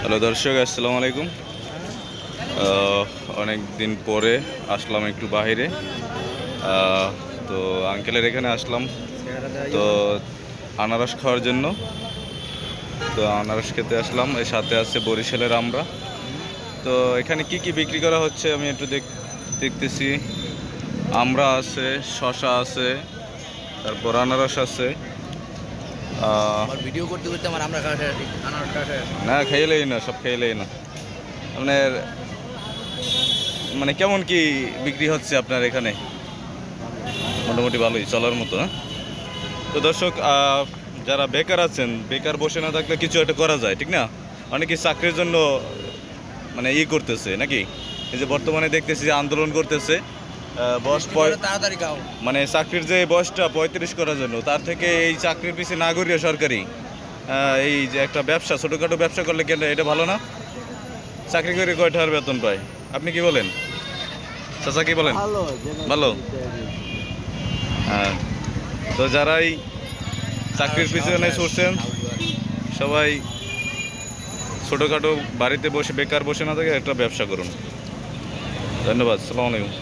Hello দর্শক আসসালামু আলাইকুম। অনেক দিন পরে আসলাম একটু আহ, তো আঙ্কেলের এখানে আসলাম। তো আনারস খাওয়ার জন্য। তো আনারস খেতে আসলাম। এর সাথে আছে বরিশালের আমরা। তো এখানে কি কি বিক্রি করা হচ্ছে আমি একটু দেখ দেখতেছি। আমরা আছে শশা আছে তারপর আনারস আছে। ভিডিও করতে করতে আমার আমরা। না খাইলেই না সব খাইলেই না। আপনার মানে কেমন কি বিক্রি হচ্ছে আপনার এখানে? মোটামুটি ভালোই চলার মতো হ্যাঁ? তো দর্শক আহ, যারা বেকার আছেন বেকার বসে না থাকলে কিছু একটা করা যায় ঠিক না? অনেকে চাকরির জন্য মানে ই করতেছে নাকি? এই যে বর্তমানে দেখতেছি যে আন্দোলন করতেছে বয়স পয়- তাড়াতাড়ি মানে চাকরির যে বয়সটা পঁয়ত্রিশ করার জন্য তার থেকে এই চাকরির পিছিয়ে না করিয়া সরকারি এই যে একটা ব্যবসা ছোটোখাটো ব্যবসা করলে গেলে এটা ভালো না? চাকরি করে কয় টাকার বেতন পায়? আপনি কি বলেন? চাচা কি বলেন? ভালো হ্যাঁ। তো যারাই চাকরির পিছনে ছুটছেন সবাই ছোটোখাটো বাড়িতে বসে বেকার বসে না থাকে একটা ব্যবসা করুন। ধন্যবাদ সালাম আলাইকুম।